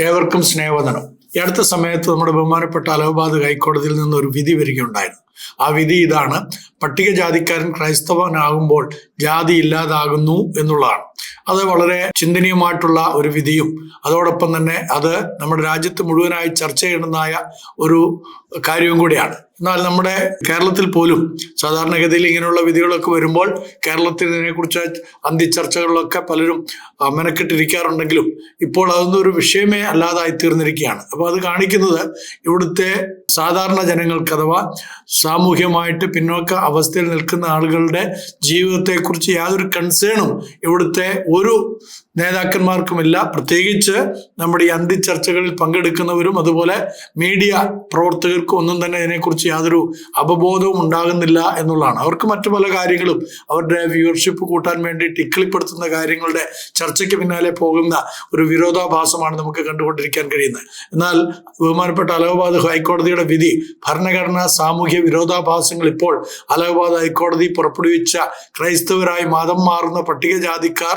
ഏവർക്കും സ്നേഹവന്ദനം. ഈ അടുത്ത സമയത്ത് നമ്മുടെ ബഹുമാനപ്പെട്ട അലഹബാദ് ഹൈക്കോടതിയിൽ നിന്ന് ഒരു വിധി വരികയുണ്ടായിരുന്നു ആ വിധി ഇതാണ്. പട്ടികജാതിക്കാരൻ ക്രൈസ്തവനാകുമ്പോൾ ജാതി ഇല്ലാതാകുന്നു എന്നുള്ളതാണ്. അത് വളരെ ചിന്തനീയമായിട്ടുള്ള ഒരു വിധിയും. അതോടൊപ്പം തന്നെ അത് നമ്മുടെ രാജ്യത്ത് മുഴുവനായി ചർച്ച ചെയ്യണമെന്നായ ഒരു കാര്യവും കൂടിയാണ്. എന്നാൽ നമ്മുടെ കേരളത്തിൽ പോലും സാധാരണഗതിയിൽ ഇങ്ങനെയുള്ള വിധികളൊക്കെ വരുമ്പോൾ കേരളത്തിൽ ഇതിനെക്കുറിച്ച് അന്തിച്ചർച്ചകളിലൊക്കെ പലരും മെനക്കെട്ടിരിക്കാറുണ്ടെങ്കിലും ഇപ്പോൾ അതൊന്നും ഒരു വിഷയമേ അല്ലാതായി തീർന്നിരിക്കുകയാണ് അപ്പോൾ അത് കാണിക്കുന്നത് ഇവിടുത്തെ സാധാരണ ജനങ്ങൾക്ക് അഥവാ സാമൂഹ്യമായിട്ട് പിന്നോക്ക അവസ്ഥയിൽ നിൽക്കുന്ന ആളുകളുടെ ജീവിതത്തെക്കുറിച്ച് യാതൊരു കൺസേണും ഇവിടുത്തെ ഒരു നേതാക്കന്മാർക്കുമില്ല. പ്രത്യേകിച്ച് നമ്മുടെ ഈ അന്തിച്ചർച്ചകളിൽ പങ്കെടുക്കുന്നവരും അതുപോലെ മീഡിയ പ്രവർത്തകർക്കും ഒന്നും തന്നെ ഇതിനെക്കുറിച്ച് യാതൊരു അവബോധവും ഉണ്ടാകുന്നില്ല എന്നുള്ളതാണ്. അവർക്ക് മറ്റു പല കാര്യങ്ങളും അവരുടെ വ്യൂവർഷിപ്പ് കൂട്ടാൻ വേണ്ടി ടിക്കിളിപ്പെടുത്തുന്ന കാര്യങ്ങളുടെ ചർച്ചയ്ക്ക് പിന്നാലെ പോകുന്ന ഒരു വിരോധാഭാസമാണ് നമുക്ക് കണ്ടുകൊണ്ടിരിക്കാൻ കഴിയുന്നത്. എന്നാൽ ബഹുമാനപ്പെട്ട അലഹബാദ് ഹൈക്കോടതിയുടെ വിധി ഭരണഘടനാ സാമൂഹ്യ വിരോധാഭാസങ്ങൾ ഇപ്പോൾ അലഹബാദ് ഹൈക്കോടതി പുറപ്പെടുവിച്ച ക്രൈസ്തവരായി മതം മാറുന്ന പട്ടികജാതിക്കാർ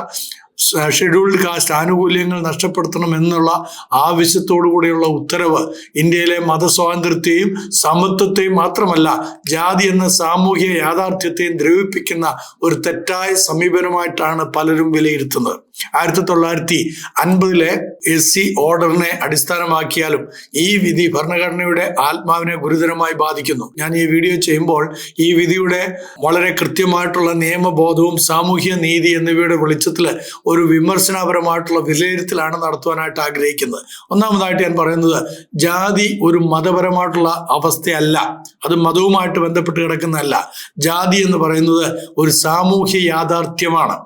ഷെഡ്യൂൾഡ് കാസ്റ്റ് ആനുകൂല്യങ്ങൾ നഷ്ടപ്പെടുത്തണം എന്നുള്ള ആവശ്യത്തോടു കൂടിയുള്ള ഉത്തരവ് ഇന്ത്യയിലെ മതസ്വാതന്ത്ര്യത്തെയും സമത്വത്തെയും മാത്രമല്ല ജാതി എന്ന സാമൂഹ്യ യാഥാർത്ഥ്യത്തെയും ദ്രവിപ്പിക്കുന്ന ഒരു തെറ്റായ സമീപനമായിട്ടാണ് പലരും വിലയിരുത്തുന്നത്. ആയിരത്തി തൊള്ളായിരത്തി അൻപതിലെ എസ് സി ഓർഡറിനെ അടിസ്ഥാനമാക്കിയാലും ഈ വിധി ഭരണഘടനയുടെ ആത്മാവിനെ ഗുരുതരമായി ബാധിക്കുന്നു. ഞാൻ ഈ വീഡിയോ ചെയ്യുമ്പോൾ ഈ വിധിയുടെ വളരെ കൃത്യമായിട്ടുള്ള നിയമബോധവും സാമൂഹ്യ നീതി എന്നിവയുടെ വെളിച്ചത്തിൽ ഒരു വിമർശനപരമായിട്ടുള്ള വിലയിരുത്തലാണ് നടത്തുവാനായിട്ട് ആഗ്രഹിക്കുന്നത്. ഒന്നാമതായിട്ട് ഞാൻ പറയുന്നത് ജാതി ഒരു മതപരമായിട്ടുള്ള അവസ്ഥയല്ല. അത് മതവുമായിട്ട് ബന്ധപ്പെട്ട് കിടക്കുന്നതല്ല. ജാതി എന്ന് പറയുന്നത് ഒരു സാമൂഹ്യ യാഥാർത്ഥ്യമാണ്.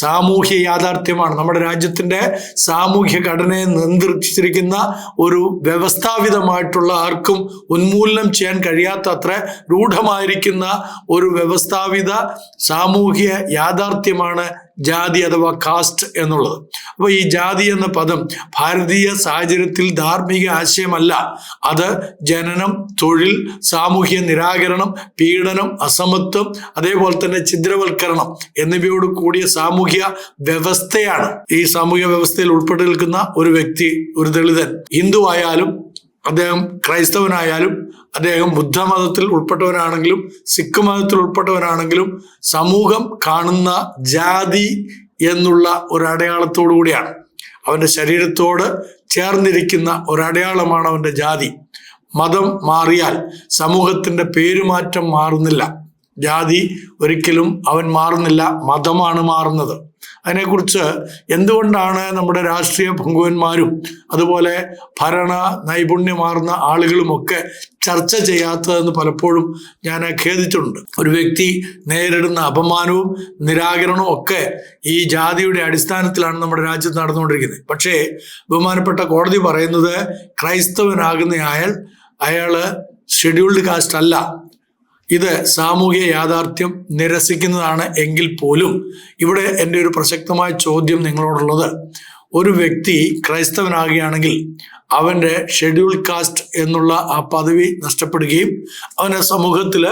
സാമൂഹ്യ യാഥാർത്ഥ്യമാണ്. നമ്മുടെ രാജ്യത്തിന്റെ സാമൂഹ്യ ഘടനയെ നിയന്ത്രിച്ചിരിക്കുന്ന ഒരു വ്യവസ്ഥാപിതമായിട്ടുള്ള ആർക്കും ഉന്മൂലനം ചെയ്യാൻ കഴിയാത്ത അത്ര രൂഢമായിരിക്കുന്ന ഒരു വ്യവസ്ഥാപിത സാമൂഹ്യ യാഥാർത്ഥ്യമാണ് ജാതി അഥവാ കാസ്റ്റ് എന്നുള്ളത്. അപ്പോൾ ഈ ജാതി എന്ന പദം ഭാരതീയ സാഹചര്യത്തിൽ ധാർമ്മിക ആശയമല്ല. അത് ജനനം തൊഴിൽ സാമൂഹ്യ നിരാകരണം പീഡനം അസമത്വം അതേപോലെ തന്നെ ഛിദ്രവൽക്കരണം എന്നിവയോട് കൂടിയ സാമൂഹ്യ വ്യവസ്ഥയാണ്. ഈ സാമൂഹ്യ വ്യവസ്ഥയിൽ ഉൾപ്പെട്ടു നിൽക്കുന്ന ഒരു വ്യക്തി ഒരു ദളിതൻ ഹിന്ദു ആയാലും അദ്ദേഹം ക്രൈസ്തവനായാലും അദ്ദേഹം ബുദ്ധമതത്തിൽ ഉൾപ്പെട്ടവരാണെങ്കിലും സിഖ് മതത്തിൽ ഉൾപ്പെട്ടവനാണെങ്കിലും സമൂഹം കാണുന്ന ജാതി എന്നുള്ള ഒരു അടയാളത്തോടു കൂടിയാണ്. അവന്റെ ശരീരത്തോട് ചേർന്നിരിക്കുന്ന ഒരടയാളമാണ് അവന്റെ ജാതി. മതം മാറിയാൽ സമൂഹത്തിന്റെ പേരുമാറ്റം മാറുന്നില്ല. ജാതി ഒരിക്കലും അവൻ മാറുന്നില്ല മതമാണ് മാറുന്നത്. അതിനെക്കുറിച്ച് എന്തുകൊണ്ടാണ് നമ്മുടെ രാഷ്ട്രീയ പങ്കുവന്മാരും അതുപോലെ ഭരണ നൈപുണ്യമാർന്ന ആളുകളുമൊക്കെ ചർച്ച ചെയ്യാത്തതെന്ന് പലപ്പോഴും ഞാൻ ഖേദിച്ചിട്ടുണ്ട് ഒരു വ്യക്തി നേരിടുന്ന അപമാനവും നിരാകരണവും ഒക്കെ ഈ ജാതിയുടെ അടിസ്ഥാനത്തിലാണ് നമ്മുടെ രാജ്യത്ത് നടന്നുകൊണ്ടിരിക്കുന്നത്. പക്ഷേ ബഹുമാനപ്പെട്ട കോടതി പറയുന്നത് ക്രൈസ്തവനാകുന്ന അയാൾ അയാൾ ഷെഡ്യൂൾഡ് കാസ്റ്റ് അല്ല. ഇത് സാമൂഹിക യാഥാർത്ഥ്യം നിരസിക്കുന്നതാണ് എങ്കിൽ പോലും ഇവിടെ എന്റെ ഒരു പ്രസക്തമായ ചോദ്യം നിങ്ങളോടുള്ളത്. ഒരു വ്യക്തി ക്രൈസ്തവനാകുകയാണെങ്കിൽ അവന്റെ ഷെഡ്യൂൾ കാസ്റ്റ് എന്നുള്ള ആ പദവി നഷ്ടപ്പെടുകയും അവനെ സമൂഹത്തിൽ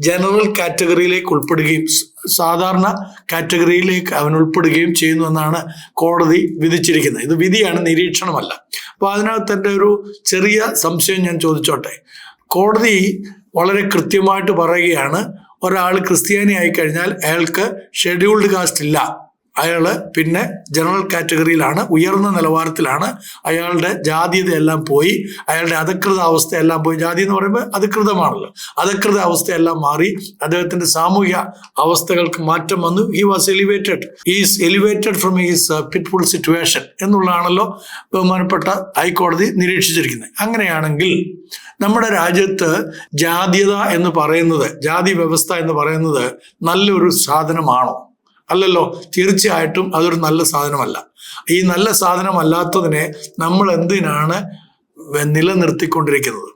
ജനറൽ കാറ്റഗറിയിലേക്ക് ഉൾപ്പെടുകയും സാധാരണ കാറ്റഗറിയിലേക്ക് അവൻ ഉൾപ്പെടുകയും ചെയ്യുന്നു എന്നാണ് കോടതി വിധിച്ചിരിക്കുന്നത്. ഇത് വിധിയാണ് നിരീക്ഷണമല്ല. അപ്പോൾ അതിനകത്ത് എന്റെ ഒരു ചെറിയ സംശയം ഞാൻ ചോദിച്ചോട്ടെ. കോടതി വളരെ കൃത്യമായിട്ട് പറയുകയാണ് ഒരാൾ ക്രിസ്ത്യാനി ആയി കഴിഞ്ഞാൽ അയാൾക്ക് ഷെഡ്യൂൾഡ് കാസ്റ്റ് ഇല്ല. അയാൾ പിന്നെ ജനറൽ കാറ്റഗറിയിലാണ് ഉയർന്ന നിലവാരത്തിലാണ് അയാളുടെ ജാതീയതയെല്ലാം പോയി അയാളുടെ അധികൃത അവസ്ഥയെല്ലാം പോയി. ജാതി എന്ന് പറയുമ്പോൾ അധികൃതമാണല്ലോ. അധികൃത അവസ്ഥയെല്ലാം മാറി അദ്ദേഹത്തിന്റെ സാമൂഹ്യ അവസ്ഥകൾക്ക് മാറ്റം വന്നു. He was elevated is elevated from his pitiful situation എന്നുള്ളതാണല്ലോ ബഹുമാനപ്പെട്ട ഹൈക്കോടതി നിരീക്ഷിച്ചിരിക്കുന്നത്. അങ്ങനെയാണെങ്കിൽ നമ്മുടെ രാജ്യത്ത് ജാതീയത എന്ന് പറയുന്നത് ജാതി വ്യവസ്ഥ എന്ന് പറയുന്നത് നല്ലൊരു സാധനമാണോ? അല്ലല്ലോ തീർച്ചയായിട്ടും അതൊരു നല്ല സാധനമല്ല. ഈ നല്ല സാധനമല്ലാത്തതിനെ നമ്മൾ എന്തിനാണ് നിലനിർത്തിക്കൊണ്ടിരിക്കുന്നത്?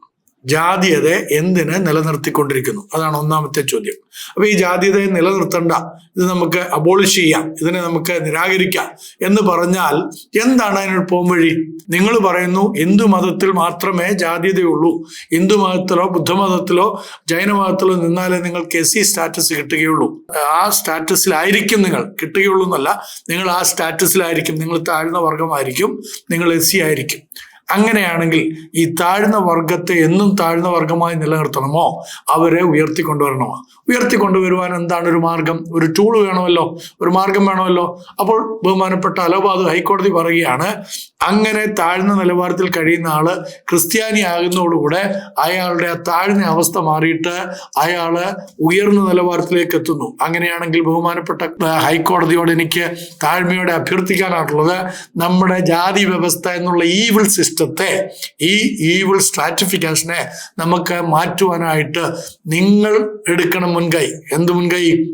ജാതീയതയെ എന്തിനെ നിലനിർത്തിക്കൊണ്ടിരിക്കുന്നു? അതാണ് ഒന്നാമത്തെ ചോദ്യം. അപ്പൊ ഈ ജാതീയതയെ നിലനിർത്തണ്ട. ഇത് നമുക്ക് അബോളിഷ് ചെയ്യാം. ഇതിനെ നമുക്ക് നിരാകരിക്കാം. എന്ന് പറഞ്ഞാൽ എന്താണ് അതിനൊരു പോംവഴി നിങ്ങൾ പറയുന്നു ഹിന്ദു മതത്തിൽ മാത്രമേ ജാതീയതയുള്ളൂ. ഹിന്ദു മതത്തിലോ ബുദ്ധമതത്തിലോ ജൈനമതത്തിലോ നിന്നാലേ നിങ്ങൾക്ക് എസ് സി സ്റ്റാറ്റസ് കിട്ടുകയുള്ളൂ. ആ സ്റ്റാറ്റസിലായിരിക്കും നിങ്ങൾ. കിട്ടുകയുള്ളൂ എന്നല്ല നിങ്ങൾ ആ സ്റ്റാറ്റസിലായിരിക്കും നിങ്ങൾ താഴ്ന്ന വർഗമായിരിക്കും നിങ്ങൾ എസ് സി ആയിരിക്കും. അങ്ങനെയാണെങ്കിൽ ഈ താഴ്ന്ന വർഗത്തെ എന്നും താഴ്ന്ന വർഗമായി നിലനിർത്തണമോ? അവരെ ഉയർത്തിക്കൊണ്ടുവരണമോ? ഉയർത്തിക്കൊണ്ടുവരുവാൻ എന്താണ് ഒരു മാർഗം? ഒരു ടൂൾ വേണമല്ലോ? ഒരു മാർഗം വേണമല്ലോ? അപ്പോൾ ബഹുമാനപ്പെട്ട അലഹബാദ് ഹൈക്കോടതി പറയുകയാണ് അങ്ങനെ താഴ്ന്ന നിലവാരത്തിൽ കഴിയുന്ന ആൾ ക്രിസ്ത്യാനി ആകുന്നതോടുകൂടെ അയാളുടെ ആ താഴ്ന്ന അവസ്ഥ മാറിയിട്ട് അയാൾ ഉയർന്ന നിലവാരത്തിലേക്ക് എത്തുന്നു. അങ്ങനെയാണെങ്കിൽ ബഹുമാനപ്പെട്ട ഹൈക്കോടതിയോട് എനിക്ക് താഴ്മയോടെ അഭ്യർത്ഥിക്കാനായിട്ടുള്ളത് നമ്മുടെ ജാതി വ്യവസ്ഥ എന്നുള്ള ഈവിൾ സിസ്റ്റത്തെ ഈ ഈവിൾ സ്ട്രാറ്റിഫിക്കേഷനെ നമുക്ക് മാറ്റുവാനായിട്ട് നിങ്ങൾ എടുക്കണം മുൻകൈ. എന്ത് മുൻകൈ?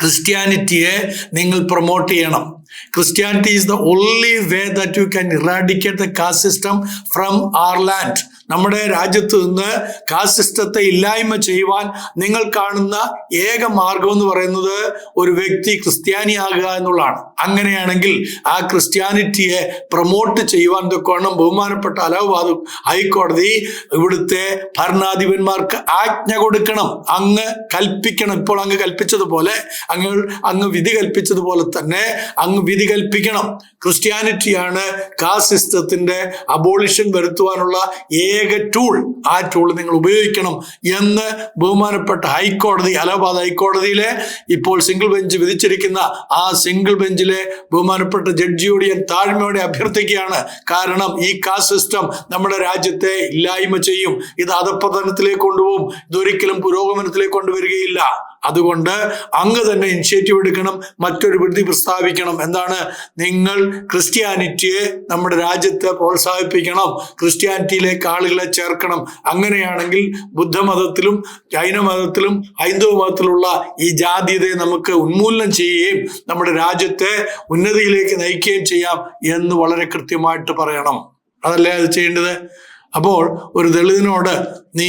ക്രിസ്ത്യാനിറ്റിയെ നിങ്ങൾ പ്രൊമോട്ട് ചെയ്യണം. Christianity is the only way that you can eradicate the caste system from our land നമ്മുടെ രാജ്യത്ത് നിന്ന് കാസ്റ്റ് സിസ്റ്റത്തെ ഇല്ലായ്മ ചെയ്യുവാൻ നിങ്ങൾ കാണുന്ന ഏക മാർഗം എന്ന് പറയുന്നത് ഒരു വ്യക്തി ക്രിസ്ത്യാനിയാകുക എന്നുള്ളതാണ്. അങ്ങനെയാണെങ്കിൽ ആ ക്രിസ്ത്യാനിറ്റിയെ പ്രൊമോട്ട് ചെയ്യുവാൻ തൊക്കെയാണ് ബഹുമാനപ്പെട്ട അലഹബാദ് ഹൈക്കോടതി ഇവിടുത്തെ ഭരണാധിപന്മാർക്ക് ആജ്ഞ കൊടുക്കണം. അങ്ങ് കൽപ്പിക്കണം. ഇപ്പോൾ അങ്ങ് കൽപ്പിച്ചതുപോലെ അങ്ങ് അങ്ങ് വിധി കൽപ്പിച്ചതുപോലെ തന്നെ അങ്ങ് വിധി കൽപ്പിക്കണം. ക്രിസ്ത്യാനിറ്റിയാണ് കാസ്റ്റ് സിസ്റ്റത്തിന്റെ അബോളിഷൻ വരുത്തുവാനുള്ള ഏക ടൂൾ ആ ടൂൾ നിങ്ങൾ ഉപയോഗിക്കണം എന്ന് ബഹുമാനപ്പെട്ട ഹൈക്കോടതി അലഹബാദ് ഹൈക്കോടതിയിലെ ഇപ്പോൾ സിംഗിൾ ബെഞ്ച് വിധിച്ചിരിക്കുന്ന ആ സിംഗിൾ ബെഞ്ചിലെ ബഹുമാനപ്പെട്ട ജഡ്ജിയോട് ഞാൻ താഴ്മയോടെ അഭ്യർത്ഥിക്കുകയാണ്. കാരണം ഈ കാസ്റ്റ് സിസ്റ്റം നമ്മുടെ രാജ്യത്തെ ഇല്ലായ്മ ചെയ്യും. ഇത് അധപ്പതനത്തിലേക്ക് കൊണ്ടുപോകും. ഇതൊരിക്കലും പുരോഗമനത്തിലേക്ക് കൊണ്ടുവരികയില്ല. അതുകൊണ്ട് അങ്ങ് തന്നെ ഇനിഷ്യേറ്റീവ് എടുക്കണം മറ്റൊരു വിധി പ്രസ്താവിക്കണം എന്താണ് നിങ്ങൾ ക്രിസ്ത്യാനിറ്റിയെ നമ്മുടെ രാജ്യത്തെ പ്രോത്സാഹിപ്പിക്കണം ക്രിസ്ത്യാനിറ്റിയിലേക്ക് ആളുകളെ ചേർക്കണം. അങ്ങനെയാണെങ്കിൽ ബുദ്ധമതത്തിലും ജൈനമതത്തിലും ഹൈന്ദവ മതത്തിലുള്ള ഈ ജാതീയതയെ നമുക്ക് ഉന്മൂലനം ചെയ്യുകയും നമ്മുടെ രാജ്യത്തെ ഉന്നതിയിലേക്ക് നയിക്കുകയും ചെയ്യാം എന്ന് വളരെ കൃത്യമായിട്ട് പറയണം. അതല്ലേ അത് ചെയ്യേണ്ടത്? അപ്പോൾ ഒരു ദളിതനോട് നീ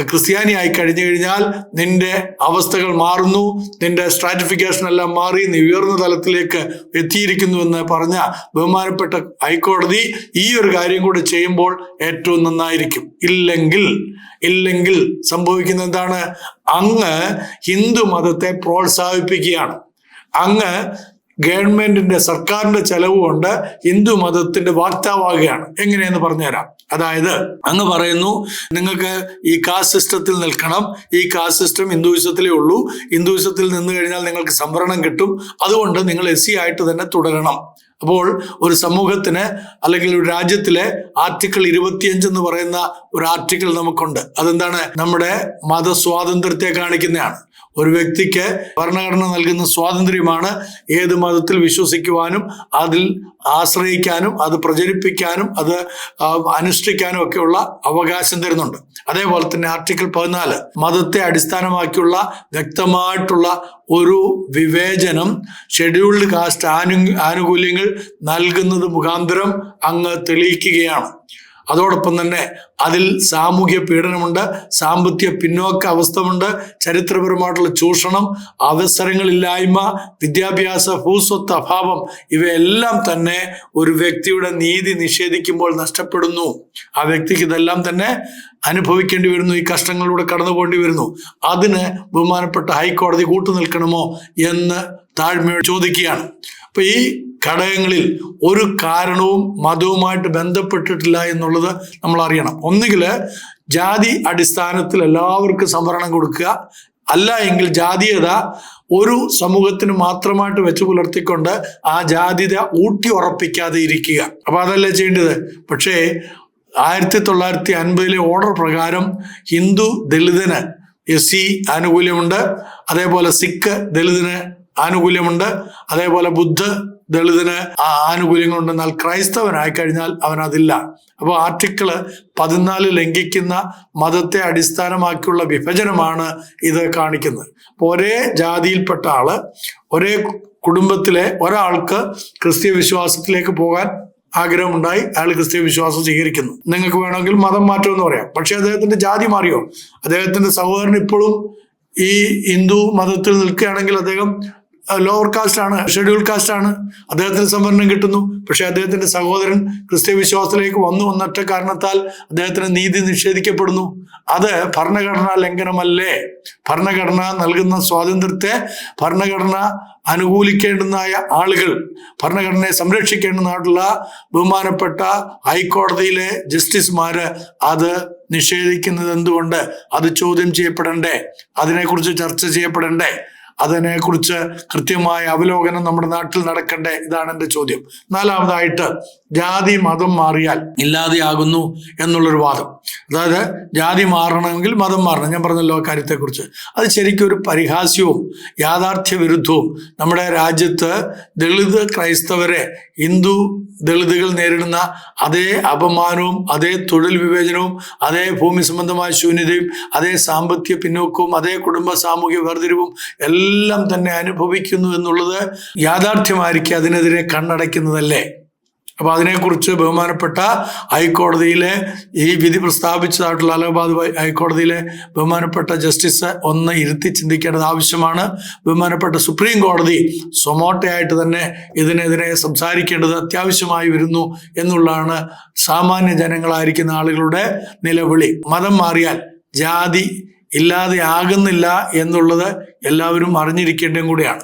ക്രിസ്ത്യാനിയായി കഴിഞ്ഞു കഴിഞ്ഞാൽ നിന്റെ അവസ്ഥകൾ മാറുന്നു നിന്റെ സ്ട്രാറ്റിഫിക്കേഷൻ എല്ലാം മാറി നീ ഉയർന്ന തലത്തിലേക്ക് എത്തിയിരിക്കുന്നു എന്ന് പറഞ്ഞ ബഹുമാനപ്പെട്ട ഹൈക്കോടതി ഈ ഒരു കാര്യം കൂടെ ചെയ്യുമ്പോൾ ഏറ്റവും നന്നായിരിക്കും. ഇല്ലെങ്കിൽ ഇല്ലെങ്കിൽ സംഭവിക്കുന്ന എന്താണ്? അങ്ങ് ഹിന്ദു മതത്തെ പ്രോത്സാഹിപ്പിക്കുകയാണ്. അങ്ങ് ഗവൺമെന്റിന്റെ സർക്കാരിന്റെ ചെലവ് കൊണ്ട് ഹിന്ദു മതത്തിന്റെ വാർത്താവാകുകയാണ് എങ്ങനെയെന്ന് പറഞ്ഞുതരാം. അതായത് അങ്ങ് പറയുന്നു നിങ്ങൾക്ക് ഈ കാസ്റ്റ് സിസ്റ്റത്തിൽ നിൽക്കണം. ഈ കാസ്റ്റ് സിസ്റ്റം ഹിന്ദുവിസത്തിലേ ഉള്ളൂ. ഹിന്ദുവിസത്തിൽ നിന്ന് കഴിഞ്ഞാൽ നിങ്ങൾക്ക് സംവരണം കിട്ടും. അതുകൊണ്ട് നിങ്ങൾ എസ് സി ആയിട്ട് തന്നെ തുടരണം. അപ്പോൾ ഒരു സമൂഹത്തിന് അല്ലെങ്കിൽ ഒരു രാജ്യത്തിലെ ആർട്ടിക്കിൾ ഇരുപത്തിയഞ്ച് എന്ന് പറയുന്ന ഒരു ആർട്ടിക്കിൾ നമുക്കുണ്ട്. അതെന്താണ്? നമ്മുടെ മതസ്വാതന്ത്ര്യത്തെ കാണിക്കുന്നതാണ്. ഒരു വ്യക്തിക്ക് ഭരണഘടന നൽകുന്ന സ്വാതന്ത്ര്യമാണ് ഏത് മതത്തിൽ വിശ്വസിക്കുവാനും അതിൽ ആശ്രയിക്കാനും അത് പ്രചരിപ്പിക്കാനും അത് അനുഷ്ഠിക്കാനും ഒക്കെയുള്ള അവകാശം തരുന്നുണ്ട്. അതേപോലെ തന്നെ ആർട്ടിക്കിൾ പതിനാല് മതത്തെ അടിസ്ഥാനമാക്കിയുള്ള വ്യക്തമായിട്ടുള്ള ഒരു വിവേചനം ഷെഡ്യൂൾഡ് കാസ്റ്റ് ആനു ആനുകൂല്യങ്ങൾ നൽകുന്നത് മുഖാന്തരം അങ്ങ് തെളിയിക്കുകയാണ്. അതോടൊപ്പം തന്നെ അതിൽ സാമൂഹ്യ പീഡനമുണ്ട് സാമ്പത്തിക പിന്നോക്ക അവസ്ഥമുണ്ട് ചരിത്രപരമായിട്ടുള്ള ചൂഷണം അവസരങ്ങളില്ലായ്മ വിദ്യാഭ്യാസ ഭൂസ്വത്ത് അഭാവം ഇവയെല്ലാം തന്നെ ഒരു വ്യക്തിയുടെ നീതി നിഷേധിക്കുമ്പോൾ നഷ്ടപ്പെടുന്നു. ആ വ്യക്തിക്ക് ഇതെല്ലാം തന്നെ അനുഭവിക്കേണ്ടി വരുന്നു ഈ കഷ്ടങ്ങളിലൂടെ കടന്നു പോകേണ്ടി വരുന്നു. അതിന് ബഹുമാനപ്പെട്ട ഹൈക്കോടതി കൂട്ടുനിൽക്കണമോ എന്ന് താഴ്മയോട് ചോദിക്കുകയാണ്. അപ്പൊ ഈ ഘടകങ്ങളിൽ ഒരു കാരണവും മതവുമായിട്ട് ബന്ധപ്പെട്ടിട്ടില്ല എന്നുള്ളത് നമ്മൾ അറിയണം ഒന്നുകിൽ ജാതി അടിസ്ഥാനത്തിൽ എല്ലാവർക്കും സംവരണം കൊടുക്കുക. അല്ല എങ്കിൽ ജാതീയത ഒരു സമൂഹത്തിന് മാത്രമായിട്ട് വെച്ച് പുലർത്തിക്കൊണ്ട് ആ ജാതീയത ഊട്ടി ഉറപ്പിക്കാതെ ഇരിക്കുക. അപ്പൊ അതല്ലേ ചെയ്യേണ്ടത്? പക്ഷേ ആയിരത്തി തൊള്ളായിരത്തി അൻപതിലെ ഓർഡർ പ്രകാരം ഹിന്ദു ദളിതന് എസ് സി ആനുകൂല്യമുണ്ട്. അതേപോലെ സിഖ് ദളിതന് ആനുകൂല്യമുണ്ട്. അതേപോലെ ബുദ്ധ ദളിതന് ആ ആനുകൂല്യങ്ങളുണ്ട് എന്നാൽ ക്രൈസ്തവനായി കഴിഞ്ഞാൽ അവൻ അതില്ല അപ്പോൾ ആർട്ടിക്കിൾ പതിനാല് ലംഘിക്കുന്ന മതത്തെ അടിസ്ഥാനമാക്കിയുള്ള വിഭജനമാണ് ഇത് കാണിക്കുന്നത്. ഒരേ ജാതിയിൽപ്പെട്ട ആൾ ഒരേ കുടുംബത്തിലെ ഒരാൾക്ക് ക്രിസ്തീയ വിശ്വാസത്തിലേക്ക് പോകാൻ ആഗ്രഹമുണ്ടായി അയാൾ ക്രിസ്തീയ വിശ്വാസം സ്വീകരിക്കുന്നു. നിങ്ങൾക്ക് വേണമെങ്കിൽ മതം മാറ്റം എന്ന് പറയാം. പക്ഷെ അദ്ദേഹത്തിന്റെ ജാതി മാറിയോ? അദ്ദേഹത്തിന്റെ സഹോദരൻ ഇപ്പോഴും ഈ ഹിന്ദു മതത്തിൽ നിൽക്കുകയാണെങ്കിൽ അദ്ദേഹം ലോവർ കാസ്റ്റ് ആണ് ഷെഡ്യൂൾ കാസ്റ്റ് ആണ്. അദ്ദേഹത്തിന് സംവരണം കിട്ടുന്നു. പക്ഷെ അദ്ദേഹത്തിന്റെ സഹോദരൻ ക്രിസ്ത്യ വിശ്വാസത്തിലേക്ക് വന്നു എന്നൊറ്റ കാരണത്താൽ അദ്ദേഹത്തിന് നീതി നിഷേധിക്കപ്പെടുന്നു. അത് ഭരണഘടനാ ലംഘനമല്ലേ? ഭരണഘടന നൽകുന്ന സ്വാതന്ത്ര്യത്തെ ഭരണഘടന അനുകൂലിക്കേണ്ടുന്നതായ ആളുകൾ ഭരണഘടനയെ സംരക്ഷിക്കേണ്ടുന്നതായിട്ടുള്ള ബഹുമാനപ്പെട്ട ഹൈക്കോടതിയിലെ ജസ്റ്റിസുമാര് അത് നിഷേധിക്കുന്നത് എന്തുകൊണ്ട് അത് ചോദ്യം ചെയ്യപ്പെടണ്ടേ? അതിനെക്കുറിച്ച് ചർച്ച ചെയ്യപ്പെടണ്ടേ? അതിനെക്കുറിച്ച് കൃത്യമായ അവലോകനം നമ്മുടെ നാട്ടിൽ നടക്കണ്ടേ? ഇതാണ് എന്റെ ചോദ്യം. നാലാമതായിട്ട് ജാതി മതം മാറിയാൽ ഇല്ലാതെയാകുന്നു എന്നുള്ളൊരു വാദം. അതായത് ജാതി മാറണമെങ്കിൽ മതം മാറണം. ഞാൻ പറഞ്ഞല്ലോ ആ കാര്യത്തെക്കുറിച്ച്. അത് ശരിക്കും ഒരു പരിഹാസ്യവും യാഥാർത്ഥ്യ വിരുദ്ധവും നമ്മുടെ രാജ്യത്ത് ദളിത് ക്രൈസ്തവരെ ഹിന്ദു ദളിതുകൾ നേരിടുന്ന അതേ അപമാനവും അതേ തൊഴിൽ വിവേചനവും അതേ ഭൂമി സംബന്ധമായ ശൂന്യതയും അതേ സാമ്പത്തിക പിന്നോക്കവും അതേ കുടുംബ സാമൂഹ്യ വേർതിരിവും എല്ലാം തന്നെ അനുഭവിക്കുന്നു എന്നുള്ളത് യാഥാർത്ഥ്യമായിരിക്കും അതിനെതിരെ കണ്ണടയ്ക്കുന്നതല്ലേ? അപ്പൊ അതിനെക്കുറിച്ച് ബഹുമാനപ്പെട്ട ഹൈക്കോടതിയിലെ ഈ വിധി പ്രസ്താവിച്ചതായിട്ടുള്ള അലഹബാദ് ഹൈക്കോടതിയിലെ ബഹുമാനപ്പെട്ട ജസ്റ്റിസ് ഒന്ന് ഇരുത്തി ചിന്തിക്കേണ്ടത് ആവശ്യമാണ്. ബഹുമാനപ്പെട്ട സുപ്രീം കോടതി സൊമോട്ടയായിട്ട് തന്നെ ഇതിനെതിരെ സംസാരിക്കേണ്ടത് അത്യാവശ്യമായി വരുന്നു എന്നുള്ളതാണ് സാമാന്യ ജനങ്ങളായിരിക്കുന്ന ആളുകളുടെ നിലവിളി. മതം മാറിയാൽ ജാതി ഇല്ലാതെ ആകുന്നില്ല എന്നുള്ളത് എല്ലാവരും അറിഞ്ഞിരിക്കേണ്ടതും കൂടിയാണ്.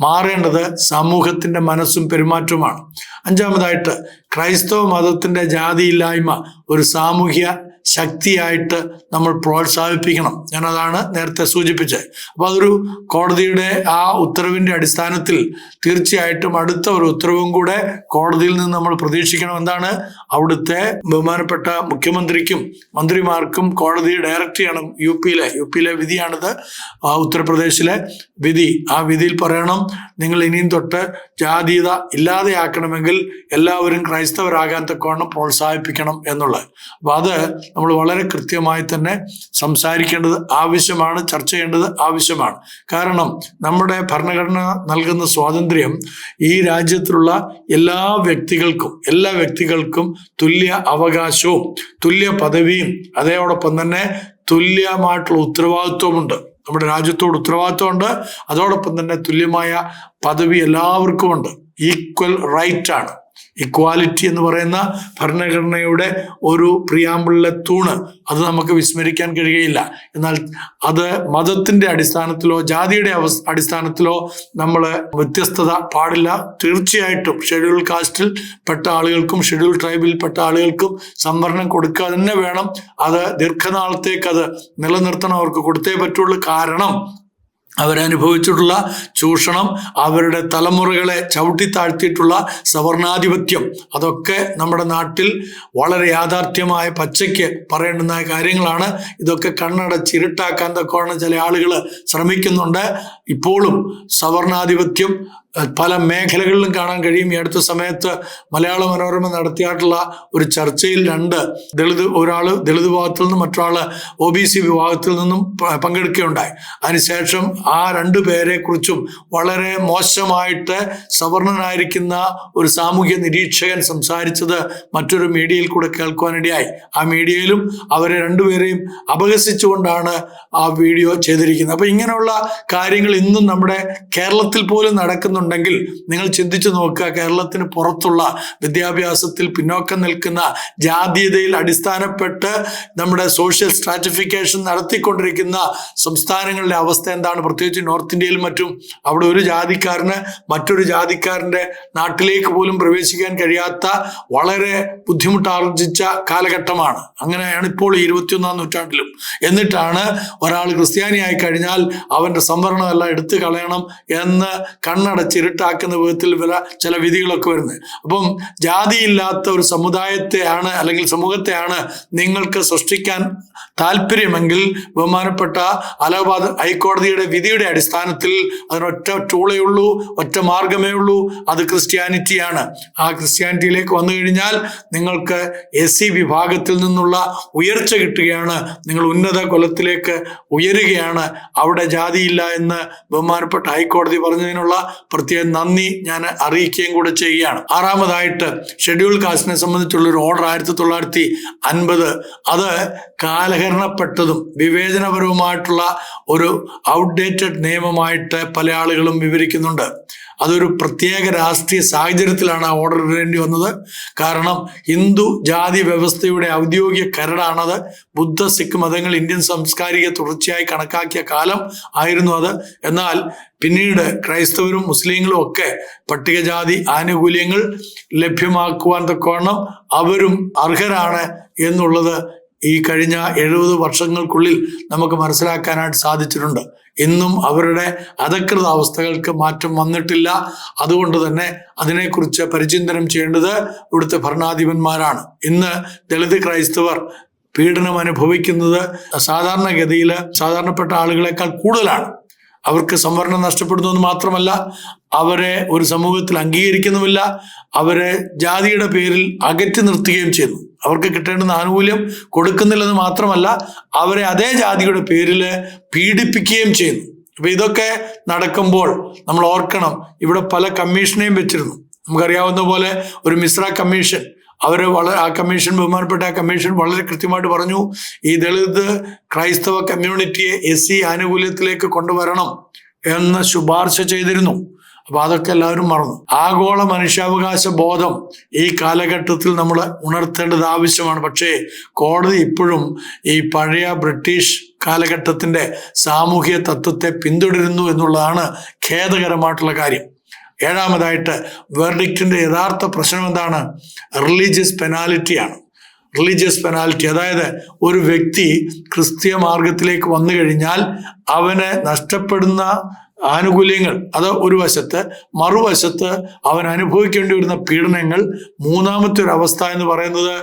മാറേണ്ടത് സമൂഹത്തിന്റെ മനസ്സും പെരുമാറ്റവുമാണ്. അഞ്ചാമതായിട്ട് ക്രൈസ്തവ മതത്തിന്റെ ജാതിയില്ലായ്മ ഒരു സാമൂഹ്യ ശക്തിയായിട്ട് നമ്മൾ പ്രോത്സാഹിപ്പിക്കണം. ഞാനതാണ് നേരത്തെ സൂചിപ്പിച്ചത്. അപ്പോൾ അതൊരു കോടതിയുടെ ആ ഉത്തരവിന്റെ അടിസ്ഥാനത്തിൽ തീർച്ചയായിട്ടും അടുത്ത ഒരു ഉത്തരവും കൂടെ കോടതിയിൽ നിന്ന് നമ്മൾ പ്രതീക്ഷിക്കണം. എന്താണ്? അവിടുത്തെ ബഹുമാനപ്പെട്ട മുഖ്യമന്ത്രിക്കും മന്ത്രിമാർക്കും കോടതി ഡയറക്റ്റ് ചെയ്യണം. യു പിയിലെ യു പിയിലെ വിധിയാണിത് ഉത്തർപ്രദേശിലെ വിധി. ആ വിധിയിൽ പറയണം നിങ്ങൾ ഇനിയും തൊട്ട് ജാതീയത ഇല്ലാതെയാക്കണമെങ്കിൽ എല്ലാവരും ക്രൈസ്തവരാകാൻ തക്കവണ്ണം പ്രോത്സാഹിപ്പിക്കണം എന്നുള്ളത്. അപ്പൊ അത് നമ്മൾ വളരെ കൃത്യമായി തന്നെ സംസാരിക്കേണ്ടത് ആവശ്യമാണ് ചർച്ച ചെയ്യേണ്ടത് ആവശ്യമാണ്. കാരണം നമ്മുടെ ഭരണഘടന നൽകുന്ന സ്വാതന്ത്ര്യം ഈ രാജ്യത്തിലുള്ള എല്ലാ വ്യക്തികൾക്കും എല്ലാ വ്യക്തികൾക്കും തുല്യ അവകാശവും തുല്യ പദവിയും അതേയോടൊപ്പം തന്നെ തുല്യമായിട്ടുള്ള ഉത്തരവാദിത്വമുണ്ട് നമ്മുടെ രാജ്യത്തോട് ഉത്തരവാദിത്വമുണ്ട് അതോടൊപ്പം തന്നെ തുല്യമായ പദവി എല്ലാവർക്കുമുണ്ട്. ഈക്വൽ റൈറ്റ് ആണ്. ഇക്വാലിറ്റി എന്ന് പറയുന്ന ഭരണഘടനയുടെ ഒരു പ്രിയാമ്പിളിലെ തൂണ്. അത് നമുക്ക് വിസ്മരിക്കാൻ കഴിയുകയില്ല. എന്നാൽ അത് മതത്തിന്റെ അടിസ്ഥാനത്തിലോ ജാതിയുടെ അടിസ്ഥാനത്തിലോ നമ്മൾ വ്യത്യസ്തത പാടില്ല. തീർച്ചയായിട്ടും ഷെഡ്യൂൾ കാസ്റ്റിൽ പെട്ട ആളുകൾക്കും ഷെഡ്യൂൾ ട്രൈബിൽ പെട്ട ആളുകൾക്കും സംവരണം കൊടുക്കുക തന്നെ വേണം. അത് ദീർഘനാളത്തേക്ക് അത് നിലനിർത്തണം. അവർക്ക് കൊടുത്തേ പറ്റുള്ളൂ. കാരണം അവരനുഭവിച്ചിട്ടുള്ള ചൂഷണം അവരുടെ തലമുറകളെ ചവിട്ടി താഴ്ത്തിയിട്ടുള്ള സവർണാധിപത്യം അതൊക്കെ നമ്മുടെ നാട്ടിൽ വളരെ യാഥാർത്ഥ്യമായ പച്ചയ്ക്ക് പറയേണ്ടുന്ന കാര്യങ്ങളാണ്. ഇതൊക്കെ കണ്ണടച്ചിരുട്ടാക്കാൻ തക്കോണം ചില ആളുകൾ ശ്രമിക്കുന്നുണ്ട്. ഇപ്പോഴും സവർണാധിപത്യം പല മേഖലകളിലും കാണാൻ കഴിയും. ഈ അടുത്ത സമയത്ത് മലയാള മനോരമ നടത്തിയിട്ടുള്ള ഒരു ചർച്ചയിൽ രണ്ട് ദളിത് ഒരാൾ ദളിത് വിഭാഗത്തിൽ നിന്നും മറ്റൊരാൾ ഒ ബി സി വിഭാഗത്തിൽ നിന്നും പങ്കെടുക്കുകയുണ്ടായി. അതിനുശേഷം ആ രണ്ടു പേരെ കുറിച്ചും വളരെ മോശമായിട്ട് സവർണനായിരിക്കുന്ന ഒരു സാമൂഹ്യ നിരീക്ഷകൻ സംസാരിച്ചത് മറ്റൊരു മീഡിയയിൽ കൂടെ കേൾക്കുവാനിടയായി. ആ മീഡിയയിലും അവരെ രണ്ടുപേരെയും അപഹസിച്ചുകൊണ്ടാണ് ആ വീഡിയോ ചെയ്തിരിക്കുന്നത്. അപ്പൊ ഇങ്ങനെയുള്ള കാര്യങ്ങൾ ഇന്നും നമ്മുടെ കേരളത്തിൽ പോലും നടക്കുന്നുണ്ടെങ്കിൽ നിങ്ങൾ ചിന്തിച്ചു നോക്കുക കേരളത്തിന് പുറത്തുള്ള വിദ്യാഭ്യാസത്തിൽ പിന്നോക്കം നിൽക്കുന്ന ജാതീയതയിൽ അടിസ്ഥാനപ്പെട്ട് നമ്മുടെ സോഷ്യൽ സ്ട്രാറ്റിഫിക്കേഷൻ നടത്തിക്കൊണ്ടിരിക്കുന്ന സംസ്ഥാനങ്ങളുടെ അവസ്ഥ എന്താണ്? പ്രത്യേകിച്ച് നോർത്ത് ഇന്ത്യയിൽ മറ്റും അവിടെ ഒരു ജാതിക്കാരന് മറ്റൊരു ജാതിക്കാരന്റെ നാട്ടിലേക്ക് പോലും പ്രവേശിക്കാൻ കഴിയാത്ത വളരെ ബുദ്ധിമുട്ടാർജിച്ച കാലഘട്ടമാണ്. അങ്ങനെയാണ് ഇപ്പോൾ ഇരുപത്തിയൊന്നാം നൂറ്റാണ്ടിലും. എന്നിട്ടാണ് ഒരാൾ ക്രിസ്ത്യാനിയായി കഴിഞ്ഞാൽ അവന്റെ സംവരണമെല്ലാം എടുത്തു കളയണം എന്ന് കണ്ണടച്ചിരുട്ടാക്കുന്ന വിധത്തിൽ വില ചില വിധികളൊക്കെ വരുന്നത്. അപ്പം ജാതിയില്ലാത്ത ഒരു സമുദായത്തെയാണ് അല്ലെങ്കിൽ സമൂഹത്തെയാണ് നിങ്ങൾക്ക് സൃഷ്ടിക്കാൻ താല്പര്യമെങ്കിൽ ബഹുമാനപ്പെട്ട അലഹബാദ് ഹൈക്കോടതിയുടെ വിധിയുടെ അടിസ്ഥാനത്തിൽ അതിനൊറ്റ ടൂളേ ഉള്ളൂ ഒറ്റ മാർഗമേ ഉള്ളൂ അത് ക്രിസ്ത്യാനിറ്റിയാണ്. ആ ക്രിസ്ത്യാനിറ്റിയിലേക്ക് വന്നു കഴിഞ്ഞാൽ നിങ്ങൾക്ക് എസ് സി വിഭാഗത്തിൽ നിന്നുള്ള ഉയർച്ച കിട്ടുകയാണ് നിങ്ങൾ ഉന്നത കുലത്തിലേക്ക് ഉയരുകയാണ്. അവിടെ ജാതിയില്ല എന്ന് ബഹുമാനപ്പെട്ട ഹൈക്കോടതി പറഞ്ഞതിനുള്ള പ്രത്യേകം നന്ദി ഞാൻ അറിയിക്കുകയും കൂടെ ചെയ്യുകയാണ്. ആറാമതായിട്ട് ഷെഡ്യൂൾ കാസ്റ്റിനെ സംബന്ധിച്ചുള്ള ഒരു ഓർഡർ ആയിരത്തി തൊള്ളായിരത്തി അൻപത്. അത് കാലഹരണപ്പെട്ടതും വിവേചനപരവുമായിട്ടുള്ള ഒരു ഔട്ട്ഡേറ്റഡ് നിയമമായിട്ട് പല ആളുകളും വിവരിക്കുന്നുണ്ട്. അതൊരു പ്രത്യേക രാഷ്ട്രീയ സാഹചര്യത്തിലാണ് ആ ഓർഡർ ഇടേണ്ടി വന്നത്. കാരണം ഹിന്ദു ജാതി വ്യവസ്ഥയുടെ ഔദ്യോഗിക കരടാണത്. ബുദ്ധ സിഖ് മതങ്ങൾ ഇന്ത്യൻ സാംസ്കാരിക തുടർച്ചയായി കണക്കാക്കിയ കാലം ആയിരുന്നു അത്. എന്നാൽ പിന്നീട് ക്രൈസ്തവരും മുസ്ലിങ്ങളും ഒക്കെ പട്ടികജാതി ആനുകൂല്യങ്ങൾ ലഭ്യമാക്കുവാൻ തക്കവണ്ണം അവരും അർഹരാണ് എന്നുള്ളത് ഈ കഴിഞ്ഞ എഴുപത് വർഷങ്ങൾക്കുള്ളിൽ നമുക്ക് മനസ്സിലാക്കാനായിട്ട് സാധിച്ചിട്ടുണ്ട്. ഇന്നും അവരുടെ അധകൃത അവസ്ഥകൾക്ക് മാറ്റം വന്നിട്ടില്ല. അതുകൊണ്ട് തന്നെ അതിനെക്കുറിച്ച് പരിചിന്തനം ചെയ്യേണ്ടത് ഇവിടുത്തെ ഭരണാധിപന്മാരാണ്. ഇന്ന് ദളിത് ക്രൈസ്തവർ പീഡനം അനുഭവിക്കുന്നത് സാധാരണഗതിയിൽ സാധാരണപ്പെട്ട ആളുകളെക്കാൾ കൂടുതലാണ്. അവർക്ക് സംവരണം നഷ്ടപ്പെടുന്നു എന്ന് മാത്രമല്ല അവരെ ഒരു സമൂഹത്തിൽ അംഗീകരിക്കുന്നുമില്ല അവരെ ജാതിയുടെ പേരിൽ അകറ്റി നിർത്തുകയും ചെയ്യുന്നു. അവർക്ക് കിട്ടേണ്ടുന്ന ആനുകൂല്യം കൊടുക്കുന്നില്ലെന്ന് മാത്രമല്ല അവരെ അതേ ജാതിയുടെ പേരിൽ പീഡിപ്പിക്കുകയും ചെയ്യുന്നു. അപ്പൊ ഇതൊക്കെ നടക്കുമ്പോൾ നമ്മൾ ഓർക്കണം ഇവിടെ പല കമ്മീഷനെയും വെച്ചിരുന്നു. നമുക്കറിയാവുന്ന പോലെ ഒരു മിശ്ര കമ്മീഷൻ അവർ വളരെ ആ കമ്മീഷൻ ബഹുമാനപ്പെട്ട ആ കമ്മീഷൻ വളരെ കൃത്യമായിട്ട് പറഞ്ഞു ഈ ദളിത് ക്രൈസ്തവ കമ്മ്യൂണിറ്റിയെ എസ് സി ആനുകൂല്യത്തിലേക്ക് കൊണ്ടുവരണം എന്ന് ശുപാർശ ചെയ്തിരുന്നു. അപ്പൊ അതൊക്കെ എല്ലാവരും മറന്നു. ആഗോള മനുഷ്യാവകാശ ബോധം ഈ കാലഘട്ടത്തിൽ നമ്മൾ ഉണർത്തേണ്ടത് ആവശ്യമാണ്. പക്ഷേ കോടതി ഇപ്പോഴും ഈ പഴയ ബ്രിട്ടീഷ് കാലഘട്ടത്തിന്റെ സാമൂഹ്യ തത്വത്തെ പിന്തുടരുന്നു എന്നുള്ളതാണ് ഖേദകരമായിട്ടുള്ള കാര്യം. ഏഴാമതായിട്ട് വെർഡിക്റ്റിന്റെ യഥാർത്ഥ പ്രശ്നം എന്താണ്? റിലീജിയസ് പെനാലിറ്റിയാണ് റിലീജിയസ് പെനാലിറ്റി അതായത് ഒരു വ്യക്തി ക്രിസ്തീയ മാർഗത്തിലേക്ക് വന്നു കഴിഞ്ഞാൽ അവന് നഷ്ടപ്പെടുന്ന ആനുകൂല്യങ്ങൾ അത് ഒരു വശത്ത് മറുവശത്ത് അവൻ അനുഭവിക്കേണ്ടി വരുന്ന പീഡനങ്ങൾ മൂന്നാമത്തെ ഒരു അവസ്ഥ എന്ന് പറയുന്നത്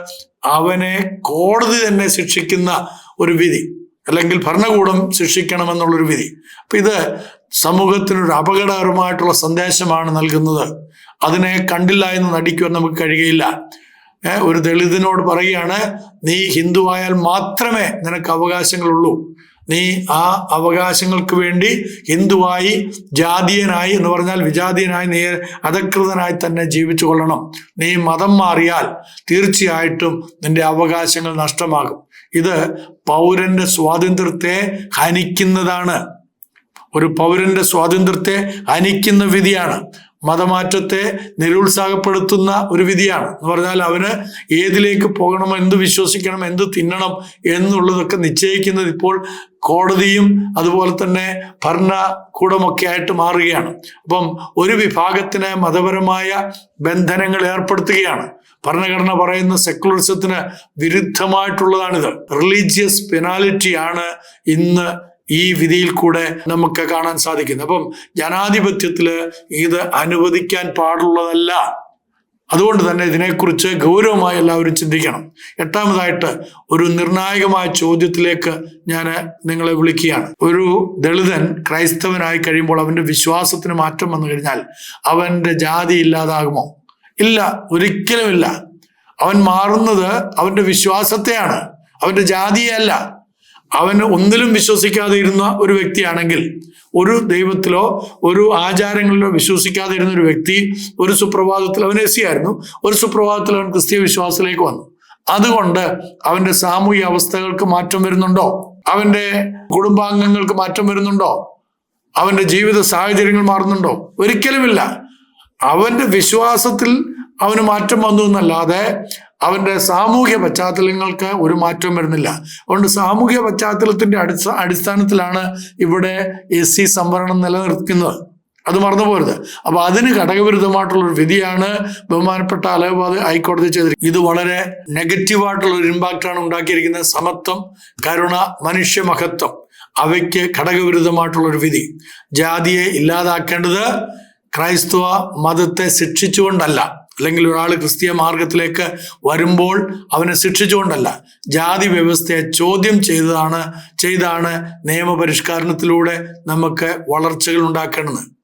അവനെ കോടതി തന്നെ ശിക്ഷിക്കുന്ന ഒരു വിധി അല്ലെങ്കിൽ ഭരണകൂടം ശിക്ഷിക്കണമെന്നുള്ളൊരു വിധി. അപ്പൊ ഇത് സമൂഹത്തിനൊരു അപകടകരമായിട്ടുള്ള സന്ദേശമാണ് നൽകുന്നത്. അതിനെ കണ്ടില്ല എന്ന് നടിക്കുവാൻ നമുക്ക് കഴിയുകയില്ല. ഒരു ദളിതനോട് പറയുകയാണ് നീ ഹിന്ദുവായാൽ മാത്രമേ നിനക്ക് അവകാശങ്ങളുള്ളൂ. നീ ആ അവകാശങ്ങൾക്ക് വേണ്ടി ഹിന്ദുവായി ജാതീയനായി എന്ന് പറഞ്ഞാൽ വിജാതീയനായി നീ അധകൃതനായി തന്നെ ജീവിച്ചു കൊള്ളണം. നീ മതം മാറിയാൽ തീർച്ചയായിട്ടും നിന്റെ അവകാശങ്ങൾ നഷ്ടമാകും. ഇത് പൗരന്റെ സ്വാതന്ത്ര്യത്തെ ഹനിക്കുന്നതാണ്. ഒരു പൗരന്റെ സ്വാതന്ത്ര്യത്തെ അനിക്കുന്ന വിധിയാണ്. മതമാറ്റത്തെ നിരുത്സാഹപ്പെടുത്തുന്ന ഒരു വിധിയാണ്. എന്ന് പറഞ്ഞാൽ അവന് ഏതിലേക്ക് പോകണം എന്ത് വിശ്വസിക്കണം എന്ത് തിന്നണം എന്നുള്ളതൊക്കെ നിശ്ചയിക്കുന്നത് ഇപ്പോൾ കോടതിയും അതുപോലെ തന്നെ ഭരണകൂടമൊക്കെ ആയിട്ട് മാറുകയാണ്. അപ്പം ഒരു വിഭാഗത്തിന് മതപരമായ ബന്ധനങ്ങൾ ഏർപ്പെടുത്തുകയാണ്. ഭരണഘടന പറയുന്ന സെക്കുലറിസത്തിന് വിരുദ്ധമായിട്ടുള്ളതാണിത്. റിലീജിയസ് പെനാലിറ്റിയാണ് ഇന്ന് ഈ വിധിയിൽ കൂടെ നമുക്ക് കാണാൻ സാധിക്കുന്നു. അപ്പം ജനാധിപത്യത്തിൽ ഇത് അനുവദിക്കാൻ പാടുള്ളതല്ല. അതുകൊണ്ട് തന്നെ ഇതിനെക്കുറിച്ച് ഗൗരവമായി എല്ലാവരും ചിന്തിക്കണം. എട്ടാമതായിട്ട് ഒരു നിർണായകമായ ചോദ്യത്തിലേക്ക് ഞാൻ നിങ്ങളെ വിളിക്കുകയാണ്. ഒരു ദളിതൻ ക്രൈസ്തവനായി കഴിയുമ്പോൾ അവന്റെ വിശ്വാസത്തിന് മാറ്റം വന്നു കഴിഞ്ഞാൽ അവന്റെ ജാതി ഇല്ലാതാകുമോ? ഇല്ല ഒരിക്കലുമില്ല. അവൻ മാറുന്നത് അവന്റെ വിശ്വാസത്തെയാണ്. അവന്റെ ജാതിയല്ല അവൻ ഒന്നിലും വിശ്വസിക്കാതെ ഇരുന്ന ഒരു വ്യക്തിയാണെങ്കിൽ ഒരു ദൈവത്തിലോ ഒരു ആചാരങ്ങളിലോ വിശ്വസിക്കാതെ ഇരുന്ന ഒരു വ്യക്തി ഒരു സുപ്രഭാതത്തിൽ അവൻ എസ് ആയിരുന്നു. ഒരു സുപ്രഭാതത്തിൽ അവൻ ക്രിസ്തീയ വിശ്വാസത്തിലേക്ക് വന്നു. അതുകൊണ്ട് അവന്റെ സാമൂഹ്യ അവസ്ഥകൾക്ക് മാറ്റം വരുന്നുണ്ടോ? അവന്റെ കുടുംബാംഗങ്ങൾക്ക് മാറ്റം വരുന്നുണ്ടോ? അവന്റെ ജീവിത സാഹചര്യങ്ങൾ മാറുന്നുണ്ടോ? ഒരിക്കലുമില്ല. അവന്റെ വിശ്വാസത്തിൽ അവന് മാറ്റം വന്നു എന്നല്ലാതെ അവന്റെ സാമൂഹ്യ പശ്ചാത്തലങ്ങൾക്ക് ഒരു മാറ്റവും വരുന്നില്ല. അതുകൊണ്ട് സാമൂഹ്യ പശ്ചാത്തലത്തിന്റെ അടിസ്ഥാന അടിസ്ഥാനത്തിലാണ് ഇവിടെ എസ് സി സംവരണം നിലനിർത്തുന്നത്. അത് മറന്നു പോരുത് അപ്പൊ അതിന് ഘടകവിരുദ്ധമായിട്ടുള്ള ഒരു വിധിയാണ് ബഹുമാനപ്പെട്ട അലഹബാദ് ഹൈക്കോടതി ചെയ്തിരിക്കുന്നത് ഇത് വളരെ നെഗറ്റീവായിട്ടുള്ള ഒരു ഇമ്പാക്റ്റ് ആണ് ഉണ്ടാക്കിയിരിക്കുന്നത്. സമത്വം കരുണ മനുഷ്യമഹത്വം. അവയ്ക്ക് ഘടകവിരുദ്ധമായിട്ടുള്ള ഒരു വിധി. ജാതിയെ ഇല്ലാതാക്കേണ്ടത് ക്രൈസ്തവ മതത്തെ ശിക്ഷിച്ചുകൊണ്ടല്ല. അല്ലെങ്കിൽ ഒരാൾ ക്രിസ്തീയ മാർഗത്തിലേക്ക് വരുമ്പോൾ അവനെ ശിക്ഷിച്ചുകൊണ്ടല്ല. ജാതി വ്യവസ്ഥയെ ചോദ്യം ചെയ്തതാണ് ചെയ്താണ് നിയമപരിഷ്കരണത്തിലൂടെ നമുക്ക് വളർച്ചകൾ ഉണ്ടാക്കേണ്ടത്.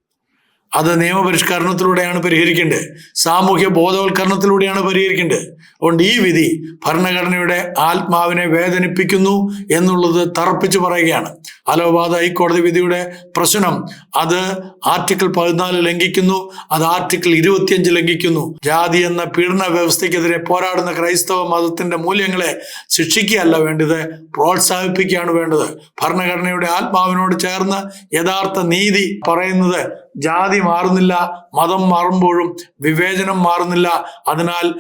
അത് നിയമപരിഷ്കരണത്തിലൂടെയാണ് പരിഹരിക്കേണ്ടത്. സാമൂഹ്യ ബോധവൽക്കരണത്തിലൂടെയാണ് പരിഹരിക്കേണ്ടത്. അതുകൊണ്ട് ഈ വിധി ഭരണഘടനയുടെ ആത്മാവിനെ വേദനിപ്പിക്കുന്നു എന്നുള്ളത് തറപ്പിച്ച് പറയുകയാണ്. അലഹബാദ് ഹൈക്കോടതി വിധിയുടെ പ്രശ്നം അത് ആർട്ടിക്കിൾ പതിനാല് ലംഘിക്കുന്നു അത് ആർട്ടിക്കിൾ ഇരുപത്തിയഞ്ച് ലംഘിക്കുന്നു. ജാതി എന്ന പീഡന വ്യവസ്ഥയ്ക്കെതിരെ പോരാടുന്ന ക്രൈസ്തവ മതത്തിന്റെ മൂല്യങ്ങളെ ശിക്ഷിക്കുകയല്ല വേണ്ടത് പ്രോത്സാഹിപ്പിക്കുകയാണ് വേണ്ടത്. ഭരണഘടനയുടെ ആത്മാവിനോട് ചേർന്ന് യഥാർത്ഥ നീതി പറയുന്നത് ജാതി മാറുന്നില്ല മതം മാറുമ്പോഴും വിവേചനം മാറുന്നില്ല. അതിനാൽ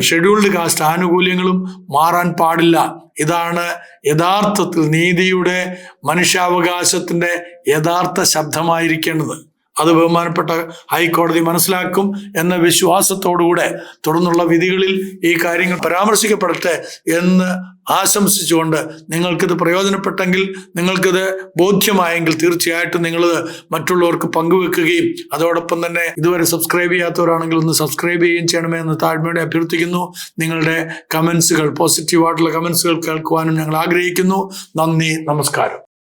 ഷെഡ്യൂൾഡ് കാസ്റ്റ് ആനുകൂല്യങ്ങളും മാറാൻ പാടില്ല. ഇതാണ് യഥാർത്ഥത്തിൽ നീതിയുടെ മനുഷ്യാവകാശത്തിന്റെ യഥാർത്ഥ ശബ്ദമായിരിക്കേണ്ടത്. അത് ബഹുമാനപ്പെട്ട ഹൈക്കോടതി മനസ്സിലാക്കും എന്ന വിശ്വാസത്തോടുകൂടെ തുടർന്നുള്ള വിധികളിൽ ഈ കാര്യങ്ങൾ പരാമർശിക്കപ്പെടട്ടെ എന്ന് ആശംസിച്ചുകൊണ്ട് നിങ്ങൾക്കിത് പ്രയോജനപ്പെട്ടെങ്കിൽ നിങ്ങൾക്കിത് ബോധ്യമായെങ്കിൽ തീർച്ചയായിട്ടും നിങ്ങളിത് മറ്റുള്ളവർക്ക് പങ്കുവെക്കുകയും അതോടൊപ്പം തന്നെ ഇതുവരെ സബ്സ്ക്രൈബ് ചെയ്യാത്തവരാണെങ്കിൽ ഒന്ന് സബ്സ്ക്രൈബ് ചെയ്യുകയും ചെയ്യണമേ എന്ന് താഴ്മയോടെ അഭ്യർത്ഥിക്കുന്നു. നിങ്ങളുടെ കമൻസുകൾ പോസിറ്റീവായിട്ടുള്ള കമൻസുകൾ കേൾക്കുവാനും ഞങ്ങൾ ആഗ്രഹിക്കുന്നു. നന്ദി നമസ്കാരം.